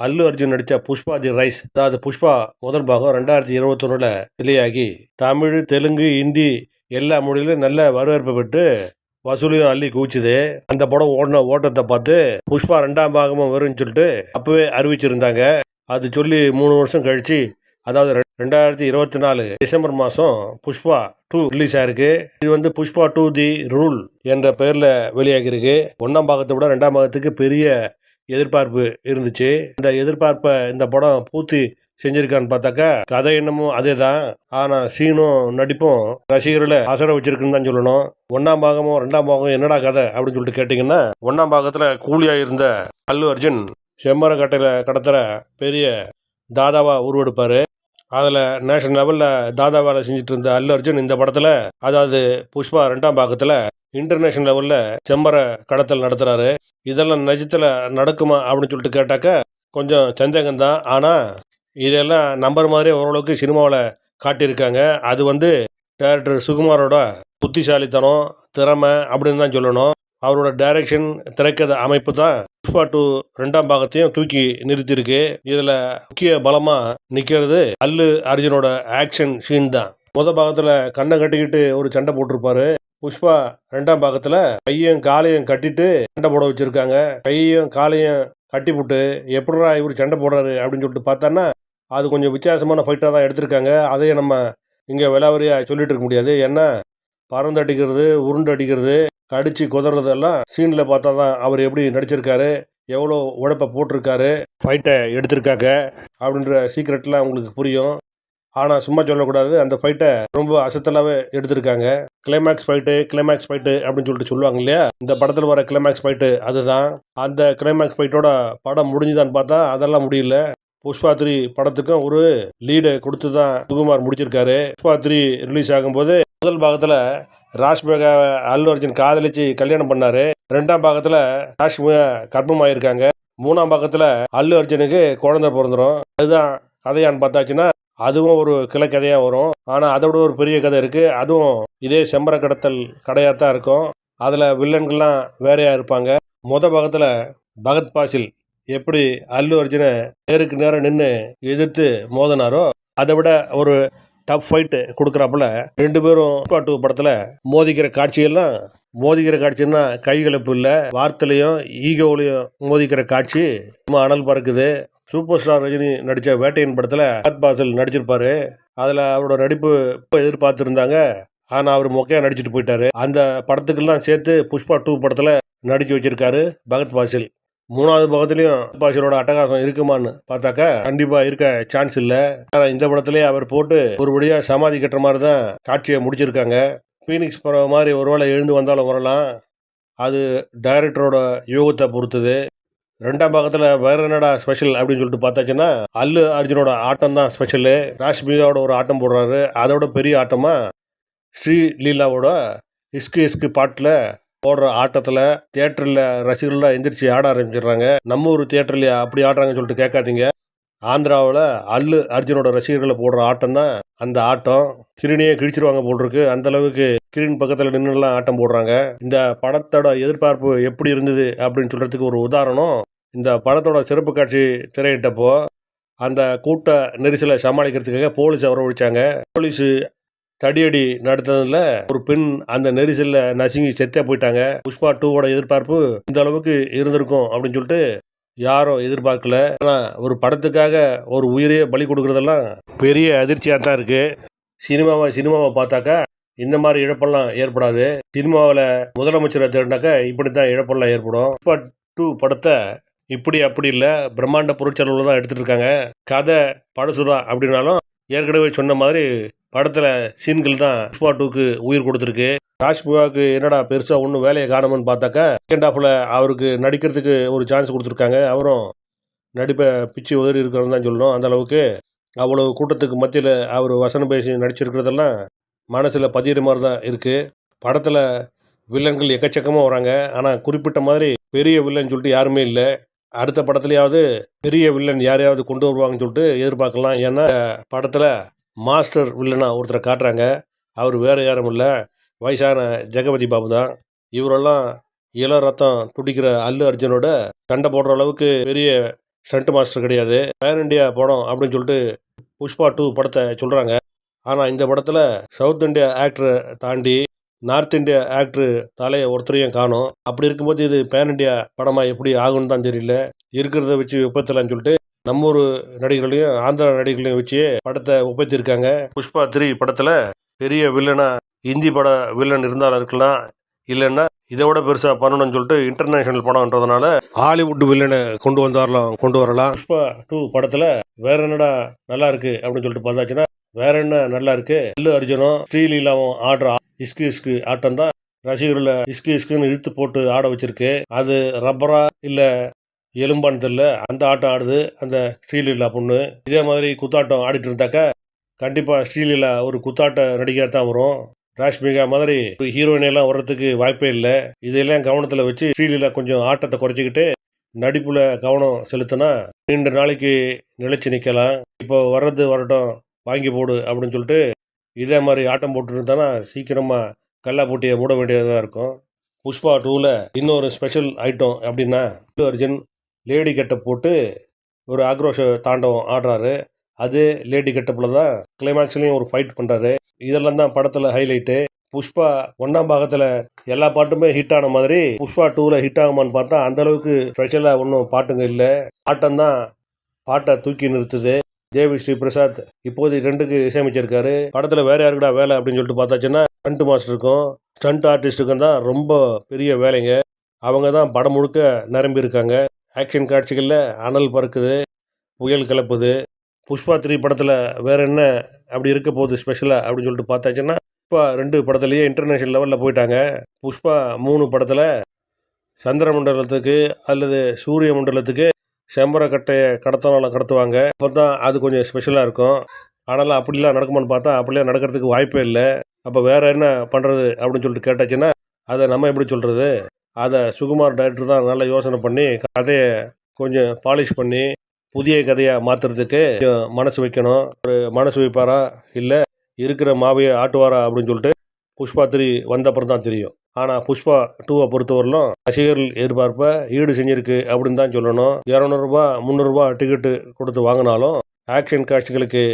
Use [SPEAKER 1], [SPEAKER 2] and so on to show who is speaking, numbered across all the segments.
[SPEAKER 1] அல்லு அர்ஜுன் நடித்த புஷ்பா தி ரைஸ் அதாவது புஷ்பா முதல் பாகம் ரெண்டாயிரத்தி இருபத்தொன்னுல வெளியாகி தமிழ் தெலுங்கு ஹிந்தி எல்லா மொழியிலும் நல்ல வரவேற்பு பெற்று வசூலையும் அள்ளி குவிச்சுது. அந்த படம் ஓடின ஓட்டத்தை பார்த்து புஷ்பா ரெண்டாம் பாகமும் வரும்னு சொல்லிட்டு அப்பவே அறிவிச்சிருந்தாங்க. அது சொல்லி மூணு வருஷம் கழிச்சு அதாவது ரெ- ரெண்டாயிரத்தி இருபத்தி நாலு டிசம்பர் மாதம் புஷ்பா டூ ரிலீஸ் ஆயிருக்கு. இது வந்து புஷ்பா டூ தி ரூல் என்ற பெயரில் வெளியாகிருக்கு ஒன்றாம் பாகத்தை விட ரெண்டாம் பாகத்துக்கு பெரிய எதிர்பார்ப்பு இருந்துச்சு. இந்த எதிர்பார்ப்பை இந்த படம் பூர்த்தி செஞ்சிருக்கான்னு பார்த்தாக்கா கதை என்னமோ அதே தான் ஆனால் சீனும் நடிப்பும் ரசிகர்களை அசர வச்சிருக்குன்னு தான் சொல்லணும். ஒன்றாம் பாகமும் ரெண்டாம் பாகம் என்னடா கதை அப்படின்னு சொல்லிட்டு கேட்டிங்கன்னா ஒன்றாம் பாகத்தில் கூலியாக இருந்த அல்லு அர்ஜுன் செம்மரக்கட்டையில் கடத்துகிற பெரிய தாதாவாக உருவெடுப்பார். அதில் நேஷனல் லெவலில் தாதா வேலை செஞ்சுட்டு இருந்த அல்லு அர்ஜுன் இந்த படத்தில் அதாவது புஷ்பா ரெண்டாம் பாகத்தில் இன்டர்நேஷனல் லெவலில் செம்மர கடத்தல் நடத்துகிறாரு இதெல்லாம் நிஜத்தில் நடக்குமா அப்படின்னு சொல்லிட்டு கேட்டாக்க கொஞ்சம் சந்தேகம்தான். ஆனால் இதெல்லாம் நம்பர் மாதிரி ஓரளவுக்கு சினிமாவில் காட்டியிருக்காங்க. அது வந்து டேரக்டர் சுகுமாரோட புத்திசாலித்தனம் திறமை அப்படின்னு தான் சொல்லணும். அவரோட டைரக்ஷன் திரைக்கதை அமைப்பு தான் புஷ்பா டூ ரெண்டாம் பாகத்தையும் தூக்கி நிறுத்தியிருக்கு. இதில் முக்கிய பலமாக நிற்கிறது அல்லு அர்ஜுனோட ஆக்ஷன் சீன் தான். முத பாகத்தில் கண்ணை கட்டிக்கிட்டு ஒரு சண்டை போட்டிருப்பாரு. புஷ்பா ரெண்டாம் பாகத்தில் கையும் காலையும் கட்டிட்டு சண்டை போட வச்சுருக்காங்க. கையும் காலையும் கட்டி போட்டு எப்படா இவர் சண்டை போடுறாரு அப்படின்னு சொல்லிட்டு பார்த்தான்னா அது கொஞ்சம் வித்தியாசமான ஃபைட்டாக தான் எடுத்திருக்காங்க. அதையே நம்ம இங்கே விலாவரியாக சொல்லிட்டு இருக்க முடியாது. ஏன்னா பறந்து அடிக்கிறது உருண்டு அடிக்கிறது கடிச்சு குதறதெல்லாம் சீனில் பார்த்தா தான் அவர் எப்படி நடிச்சிருக்காரு எவ்வளோ உழைப்பை போட்டிருக்காரு ஃபைட்டை எடுத்திருக்காங்க அப்படின்ற சீக்ரெட்லாம் உங்களுக்கு புரியும். ஆனால் சும்மா சொல்லக்கூடாது. அந்த ஃபைட்டை ரொம்ப அசத்தலாகவே எடுத்திருக்காங்க. கிளைமேக்ஸ் ஃபைட்டு கிளைமேக்ஸ் ஃபைட்டு அப்படின்னு சொல்லிட்டு சொல்லுவாங்க இல்லையா? இந்த படத்தில் வர கிளைமேக்ஸ் ஃபைட்டு அதுதான். அந்த கிளைமேக்ஸ் ஃபைட்டோட படம் முடிஞ்சுதான்னு பார்த்தா அதெல்லாம் முடியல. புஷ்பா த்ரீ படத்துக்கும் ஒரு லீடை கொடுத்து தான் சுகுமார் முடிச்சிருக்காரு. புஷ்பா த்ரீ ரிலீஸ் ஆகும்போது முதல் பாகத்தில் ராஷ்மிகா அல்லு அர்ஜுன் காதலிச்சு கல்யாணம் பண்ணாரு. ரெண்டாம் பாகத்தில் ராஷ்மிகா கர்ப்பமாயிருக்காங்க. மூணாம் பாகத்தில் அல்லு அர்ஜுனுக்கு குழந்தை பிறந்துரும். அதுதான் கதையான்னு பார்த்தாச்சுன்னா அதுவும் ஒரு கிளை கதையாக வரும். ஆனால் அதை விட ஒரு பெரிய கதை இருக்குது அதுவும் இதே செம்பர கடத்தல் கடையாக தான் இருக்கும். அதில் வில்லன்கள்லாம் வேறையாக இருப்பாங்க. மொத பாகத்தில் பகத் பாசில் எப்படி அல்லு அர்ஜுனை நேருக்கு நேரம் நின்று எதிர்த்து மோதினாரோ அதை விட ஒரு டஃப் ஃபைட்டு கொடுக்குறாப்புல ரெண்டு பேரும் பாட்டு படத்தில் மோதிக்கிற காட்சியெல்லாம் மோதிக்கிற காட்சின்னா கைகலப்பு இல்லை. வார்த்தையிலையும் ஈகோவிலையும் மோதிக்கிற காட்சி. சும்மா அனல் பறக்குது. சூப்பர் ஸ்டார் ரஜினி நடித்த வேட்டையின் படத்தில் பகத் பாசில் நடிச்சிருப்பாரு. அதில் அவரோட நடிப்பு இப்போ எதிர்பார்த்துருந்தாங்க. ஆனால் அவர் மொக்கையாக நடிச்சிட்டு போயிட்டாரு. அந்த படத்துக்கெல்லாம் சேர்த்து புஷ்பா டூ படத்தில் நடித்து வச்சிருக்காரு பகத் பாசில். மூணாவது பக்கத்துலயும் பாசிலோட அட்டகாசம் இருக்குமான்னு பார்த்தாக்கா கண்டிப்பாக இருக்க சான்ஸ் இல்லை. ஆனால் இந்த படத்துலேயே அவர் போட்டு ஒரு சமாதி கட்டுற மாதிரி தான் காட்சியை முடிச்சிருக்காங்க. ஃபீனிக்ஸ் பறவை மாதிரி ஒருவேளை எழுந்து வந்தாலும் வரலாம். அது டைரக்டரோட யோகத்தை பொறுத்தது. ரெண்டாம் பாகத்தில் வேற என்னடா ஸ்பெஷல் அப்படின்னு சொல்லிட்டு பார்த்தாச்சுன்னா அல்லு அர்ஜுனோட ஆட்டம் தான் ஸ்பெஷலு ராஷ்மிகாவோட ஒரு ஆட்டம் போடுறாரு. அதோட பெரிய ஆட்டமாக ஸ்ரீ லீலாவோட இஸ்கு இஸ்கு பாட்டில் போடுற ஆட்டத்தில் தியேட்டரில் ரசிகர்கள்லாம் எந்திரிச்சு ஆட ஆரம்பிச்சிடுறாங்க. நம்ம ஒரு தியேட்டரில் அப்படி ஆடுறாங்கன்னு சொல்லிட்டு கேட்காதீங்க. ஆந்திராவில் அல்லு அர்ஜுனோட ரசிகர்களை போடுற ஆட்டம் தான் அந்த ஆட்டம் கிரீனையே கிழிச்சிருவாங்க போட்டிருக்கு அந்த அளவுக்கு கிரீன் பக்கத்தில் நின்றுலாம் ஆட்டம் போடுறாங்க. இந்த படத்தோட எதிர்பார்ப்பு எப்படி இருந்தது அப்படின்னு சொல்கிறதுக்கு ஒரு உதாரணம். இந்த படத்தோட சிறப்பு காட்சி திரையிட்டப்போ அந்த கூட்ட நெரிசலை சமாளிக்கிறதுக்காக போலீஸ் வரவழைச்சாங்க போலீஸ் தடியடி நடத்ததுல ஒரு பெண் அந்த நெரிசலில் நசுங்கி செத்தே போயிட்டாங்க. புஷ்பா டூவோட எதிர்பார்ப்பு இந்த அளவுக்கு இருந்திருக்கும் அப்படின்னு சொல்லிட்டு யாரும் எதிர்பார்க்கல. ஆனால் ஒரு படத்துக்காக ஒரு உயிரையே பலி கொடுக்குறதெல்லாம் பெரிய அதிர்ச்சியாக தான் இருக்குது சினிமாவை சினிமாவை பார்த்தாக்கா இந்த மாதிரி இழப்பெல்லாம் ஏற்படாது. சினிமாவில் முதலமைச்சரை தேடினாக்கா இப்படி தான் இழப்பெல்லாம் ஏற்படும். இப்போ டூ படத்தை இப்படி அப்படி இல்லை. பிரம்மாண்ட பொருட்செலவில் தான் எடுத்துகிட்டு இருக்காங்க. கதை பழசுதான் அப்படின்னாலும் ஏற்கனவே சொன்ன மாதிரி படத்தில் சீன்கள் தான் புஷ்பா டூக்கு உயிர் கொடுத்துருக்கு. ராஜ்புவாவுக்கு என்னடா பெருசாக ஒன்றும் வேலையை காணும்னு பார்த்தாக்கா செகண்ட் ஆஃபில் அவருக்கு நடிக்கிறதுக்கு ஒரு சான்ஸ் கொடுத்துருக்காங்க. அவரும் நடிப்பை பிச்சு உதறி இருக்கிறது தான் சொல்லணும். அந்தளவுக்கு அவ்வளோ கூட்டத்துக்கு மத்தியில் அவர் வசனம் பேசி நடிச்சிருக்கிறதெல்லாம் மனசில் பதிகிற மாதிரி தான் இருக்குது படத்தில் வில்லன்கள் எக்கச்சக்கமாக வராங்க. ஆனால் குறிப்பிட்ட மாதிரி பெரிய வில்லன் சொல்லிட்டு யாருமே இல்லை. அடுத்த படத்துலையாவது பெரிய வில்லன் யாரையாவது கொண்டு வருவாங்கன்னு சொல்லிட்டு எதிர்பார்க்கலாம். ஏன்னா படத்தில் மாஸ்டர் வில்லனாக ஒருத்தரை காட்டுறாங்க. அவர் வேறு யாரும் இல்லை. வயசான ஜெகபதி பாபு தான். இவரெல்லாம் இள ரத்தம் துடிக்கிற அல்லு அர்ஜுனோட சண்டை போடுற அளவுக்கு பெரிய ஸ்டண்ட் மாஸ்டர் கிடையாது. பேன் இண்டியா படம் அப்படின்னு சொல்லிட்டு புஷ்பா டூ படத்தை சொல்கிறாங்க ஆனால் இந்த படத்தில் சவுத் இந்தியா ஆக்டரை தாண்டி நார்த் இந்தியா ஆக்டரு தலையை ஒருத்தரையும் காணும். அப்படி இருக்கும்போது இது பேன் இண்டியா படமாக எப்படி ஆகும்னு தான் தெரியல. இருக்கிறத வச்சு ஒப்பத்தலாம்னு சொல்லிட்டு நம்ம ஊர் நடிகர்களையும் ஆந்திரா நடிகர்களையும் வச்சு படத்தை ஒப்பத்திருக்காங்க. புஷ்பா த்ரீ படத்தில் பெரிய வில்லனாக இந்தி பட வில்லன் இருந்தாலும் இருக்கலாம் இல்லைன்னா இதை விட பெருசாக பண்ணணும்னு சொல்லிட்டு இன்டர்நேஷனல் படம்ன்றதுனால ஹாலிவுட் வில்லனை கொண்டு வந்தாரலாம் கொண்டு வரலாம் புஷ்பா டூ படத்தில் வேற என்னடா நல்லா இருக்கு அப்படின்னு சொல்லிட்டு பார்த்தாச்சுன்னா வேற என்ன நல்லா இருக்கு? அல்லு அர்ஜுனும் ஸ்ரீலீலாவும் ஆடுற இஸ்கு இஸ்கு ஆட்டம் தான் ரசிகர்களை இஸ்கு இஸ்குன்னு இழுத்து போட்டு ஆட வச்சிருக்கு. அது ரப்பரா இல்லை எலும்பான்னு தெரியல அந்த ஆட்டம் ஆடுது அந்த ஸ்ரீலீலா பொண்ணு. இதே மாதிரி குத்தாட்டம் ஆடிட்டு இருந்தாக்க கண்டிப்பாக ஸ்ரீலீலா ஒரு குத்தாட்ட நடிகர் தான் வரும். ராஷ்மிகா மாதிரி ஹீரோயின் எல்லாம் வர்றதுக்கு வாய்ப்பே இல்லை. இதெல்லாம் கவனத்தில் வச்சு ஸ்ரீலீலா கொஞ்சம் ஆட்டத்தை குறைச்சிக்கிட்டு நடிப்புல கவனம் செலுத்தினா நீண்ட நாளைக்கு நிலைச்சு நிற்கலாம் இப்போ வர்றது வரட்டும் வாங்கி போடு அப்படின்னு சொல்லிட்டு இதே மாதிரி ஆட்டம் போட்டுருந்தானா சீக்கிரமாக கல்லா போட்டியை மூட வேண்டியதாக இருக்கும். புஷ்பா டூவில் இன்னொரு ஸ்பெஷல் ஐட்டம் அப்படின்னா அர்ஜுன் லேடி கெட்டப் போட்டு ஒரு ஆக்ரோஷ தாண்டவம் ஆடுறாரு. அது லேடி கெட்டப்பில் தான் கிளைமேக்ஸ்லேயும் ஒரு ஃபைட் பண்ணுறாரு இதெல்லாம் தான் படத்தில் ஹைலைட்டு புஷ்பா ஒன்றாம் பாகத்தில் எல்லா பாட்டுமே ஹிட் ஆன மாதிரி புஷ்பா டூவில் ஹிட் ஆகுமான்னு பார்த்தா அந்த அளவுக்கு ஸ்பெஷலாக ஒன்றும் பாட்டுங்க இல்லை. பாட்டம் தான் பாட்டை தூக்கி நிறுத்துது. தேவி ஸ்ரீ பிரசாத் இப்போது ரெண்டுக்கு இசையமைச்சிருக்காரு. படத்தில் வேற யாருக்குடா வேலை அப்படின்னு சொல்லிட்டு பார்த்தாச்சுன்னா ஸ்டண்ட் மாஸ்டருக்கும் ஸ்டண்ட் ஆர்டிஸ்ட்டுக்கும் தான் ரொம்ப பெரிய வேலைங்க. அவங்க தான் படம் முழுக்க நிரம்பி இருக்காங்க ஆக்ஷன் காட்சிகளில் அனல் பறக்குது புயல் கிளப்புது. புஷ்பா த்ரீ படத்தில் வேறு என்ன அப்படி இருக்க போகுது ஸ்பெஷலாக அப்படின்னு சொல்லிட்டு பார்த்தாச்சுன்னா புஷ்பா ரெண்டு படத்துலேயே இன்டர்நேஷ்னல் லெவலில் போயிட்டாங்க. புஷ்பா மூணு படத்தில் சந்திர மண்டலத்துக்கு அல்லது சூரிய மண்டலத்துக்கு செம்பரக்கட்டையை கடத்தினாலும் கடத்துவாங்க. அப்போ தான் அது கொஞ்சம் ஸ்பெஷலாக இருக்கும். ஆனாலும் அப்படிலாம் நடக்குமான்னு பார்த்தா அப்படிலாம் நடக்கிறதுக்கு வாய்ப்பே இல்லை. அப்போ வேறு என்ன பண்ணுறது அப்படின்னு சொல்லிட்டு கேட்டாச்சுன்னா அதை நம்ம எப்படி சொல்கிறது அதை சுகுமார் டைரக்டர் தான் நல்லா யோசனை பண்ணி கதையை கொஞ்சம் பாலிஷ் பண்ணி புதிய கதையாக மாற்றுறதுக்கு மனசு வைக்கணும். ஒரு மனசு வைப்பாரா? இல்லை இருக்கிற மாவையை ஆட்டுவாரா? அப்படின்னு சொல்லிட்டு புஷ்பா த்ரீ வந்த அப்புறம் தான் தெரியும். ஆனால் புஷ்பா டூவை பொறுத்தவரையிலும் ரசிகர்கள் எதிர்பார்ப்பை ஈடு செஞ்சிருக்கு அப்படின்னு தான் சொல்லணும். இரநூறுபா முந்நூறுரூபா டிக்கெட்டு கொடுத்து வாங்கினாலும் ஆக்ஷன் காட்சிகளுக்கு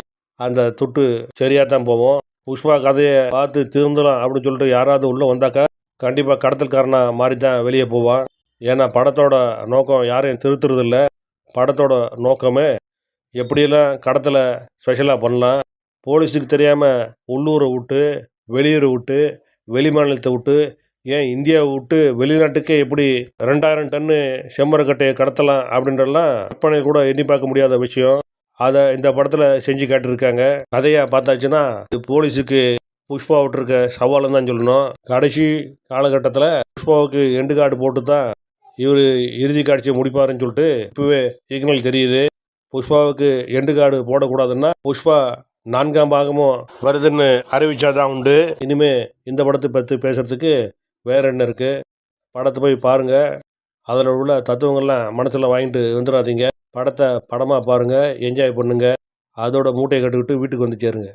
[SPEAKER 1] அந்த துட்டு சரியாக தான் போவோம். புஷ்பா கதையை பார்த்து திருந்தலாம் அப்படின்னு சொல்லிட்டு யாராவது உள்ளே வந்தாக்கா கண்டிப்பாக கடத்தல்காரனாக மாறி தான் வெளியே போவான். ஏன்னா படத்தோட நோக்கம் யாரையும் திருத்துறதில்ல. படத்தோட நோக்கமே எப்படியெல்லாம் கடத்தலை ஸ்பெஷலாக பண்ணலாம்? போலீஸுக்கு தெரியாமல் உள்ளூரை விட்டு வெளியூரை விட்டு வெளி மாநிலத்தை விட்டு ஏன் இந்தியாவை விட்டு வெளிநாட்டுக்கே எப்படி ரெண்டாயிரம் டன்னு செம்மரக்கட்டையை கடத்தலாம் அப்படின்றலாம் கற்பனை கூட எண்ணி பார்க்க முடியாத விஷயம். அதை இந்த படத்தில் செஞ்சு காட்டியிருக்காங்க. கதையாக பார்த்தாச்சுன்னா இது போலீஸுக்கு புஷ்பா விட்டுருக்க சவாலுன்னு தான் சொல்லணும். கடைசி காலகட்டத்தில் புஷ்பாவுக்கு எண்டு கார்டு போட்டு தான் இவர் இறுதி காட்சியை முடிப்பாருன்னு சொல்லிட்டு இப்போவே சிக்னல் தெரியுது. புஷ்பாவுக்கு எண்டு கார்டு போடக்கூடாதுன்னா புஷ்பா நான்காம் பாகமும் வருதுன்னு அறிவிச்சாதான் உண்டு. இனிமே இந்த படத்தை பற்றி பேசுறதுக்கு வேற என்ன இருக்கு? படத்தை போய் பாருங்க. அதில் உள்ள தத்துவங்கள்லாம் மனசில் வாங்கிட்டு வந்துடாதீங்க படத்தை படமாக பாருங்க. என்ஜாய் பண்ணுங்க. அதோட மூட்டையை கட்டுக்கிட்டு வீட்டுக்கு வந்து சேருங்க.